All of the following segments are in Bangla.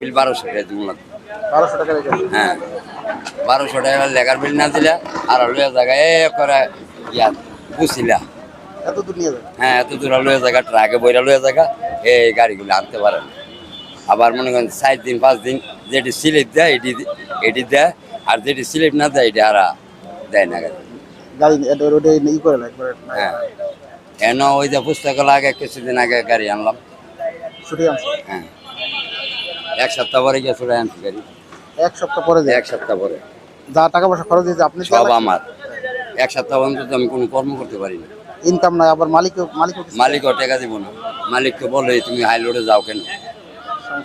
বিল বারোশো টাকা দিব না বারোশো টাকা হ্যাঁ বারোশো টাকা লেখার বিল না দিলে আর লইয়া জায়গা এ করে ইয়া বুঝছিলা এত দূর নিয়ে হ্যাঁ এত দূর লইয়া জায়গা ট্রাকে বইরা লইয়া জায়গা এই গাড়িগুলো আনতে পারে না। আবার মনে করেন চার দিন পাঁচ দিন যেটি স্লিপ দেয় এটি এটি দেয় আর যেটি স্লিপ না দেয় এটি আর দেয় না গাড়ি। গাড়ি করে হ্যাঁ। এন ওই যে পুস্তক আগে কিছুদিন আগে গাড়ি আনলাম। ছুটি আনছে? হ্যাঁ। এক সপ্তাহ পরে গিয়ে চলে আনছি গাড়ি। এক সপ্তাহ পরে যায় এক সপ্তাহ পরে। যা টাকা পয়সা খরচ দিয়েছে আপনি সব আমার। এক সপ্তাহ পর্যন্ত আমি কোনো কর্ম করতে পারি না। ইনকাম নাই আবার মালিক মালিক মালিকও টাকা দিব না। মালিককে বলে তুমি হাই লোডে যাও কেন?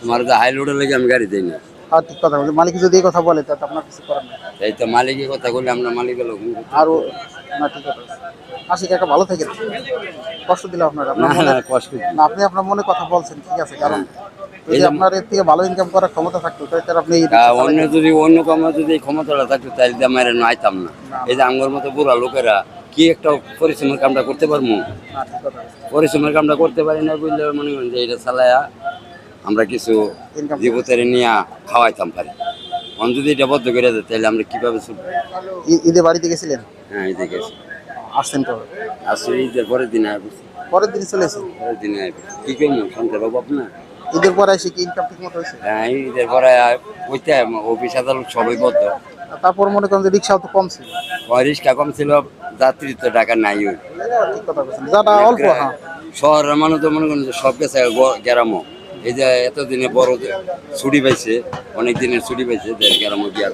তোমার যে হাই লোডে লেগে আমি গাড়ি দিই না আর ঠিক কথা বলছে। মালিক যদি এই কথা বলে তাতে আপনার কিছু করার নেই। এই তো মালিকের কথা বললে আমরা মালিকের লোক। আরও না ঠিক কথা। আশিক একা ভালো থাকেন। কষ্ট দিলে আপনার না আপনার কষ্ট আপনি আপনার মনে কথা বলছেন ঠিক আছে কারণ এই যদি যে- আপনার এর থেকে ভালো ইনকাম করার ক্ষমতা থাকতো তাহলে আপনি অন্য যদি অন্য কামে যদি এই ক্ষমতাটা থাকতো তাহলে না। এই যে আমার মতো বুড়া লোকেরা কি একটা পরিশ্রমের কামটা করতে পারব। পরিশ্রমের কামটা করতে পারি না বুঝলে মনে করেন যে এটা চালায়া আমরা কিছু জীবতের নিয়ে খাওয়াইতাম পারি। অন যদি এটা বদ্ধ করে দেয় তাহলে আমরা কীভাবে চলবো? ঈদে বাড়িতে গেছিলেন? হ্যাঁ এই দেখে আসছেন কবে? আসলে ঈদের পরের দিনে আয় পরের দিন চলে এসেছেন? পরের দিনে আয়। কি করব? সন্ধ্যা বাবু আপনার ঈদের পরে এসে কি ইনকাম ঠিক মতো হয়েছে? হ্যাঁ ঈদের পরে ওইটা অফিস আদালত সবই বদ্ধ। তারপর মনে করেন যে রিক্সাও তো কম ছিল। রিক্সা কম ছিল যাত্রী তো টাকা নাই ওই। যাটা অল্প হ্যাঁ। শহরের মানুষ তো মনে করেন যে সব গেছে গ্রামও। এই যে এতদিনে বড় ছুটি পাইছে অনেক দিনের ছুটি পাইছে যে গ্রামও গিয়ে।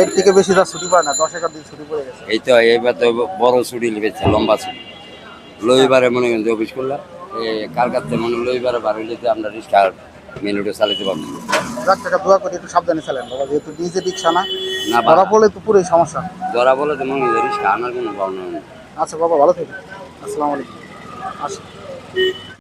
এর থেকে বেশি তার ছুটি পায় না দশ এগারো দিন ছুটি পড়ে গেছে। এই তো এইবার তো বড় ছুটি লিখেছে লম্বা ছুটি। লইবারে মনে করেন যে অফিস করলাম। এই থেকে মনে লইবার লইবারে বার হইলে আমরা রিক্সা মেনুটা চালাতে পারব। যাক টাকা দোয়া করে একটু সাবধানে চালেন বাবা যেহেতু নিজে রিক্সা না না ধরা বলে তো পুরোই সমস্যা। ধরা বলে তো মনে হয় রিক্সা আনার কোনো ভাবনা নেই। আচ্ছা বাবা ভালো থাকি। আসসালামু আলাইকুম। আসি।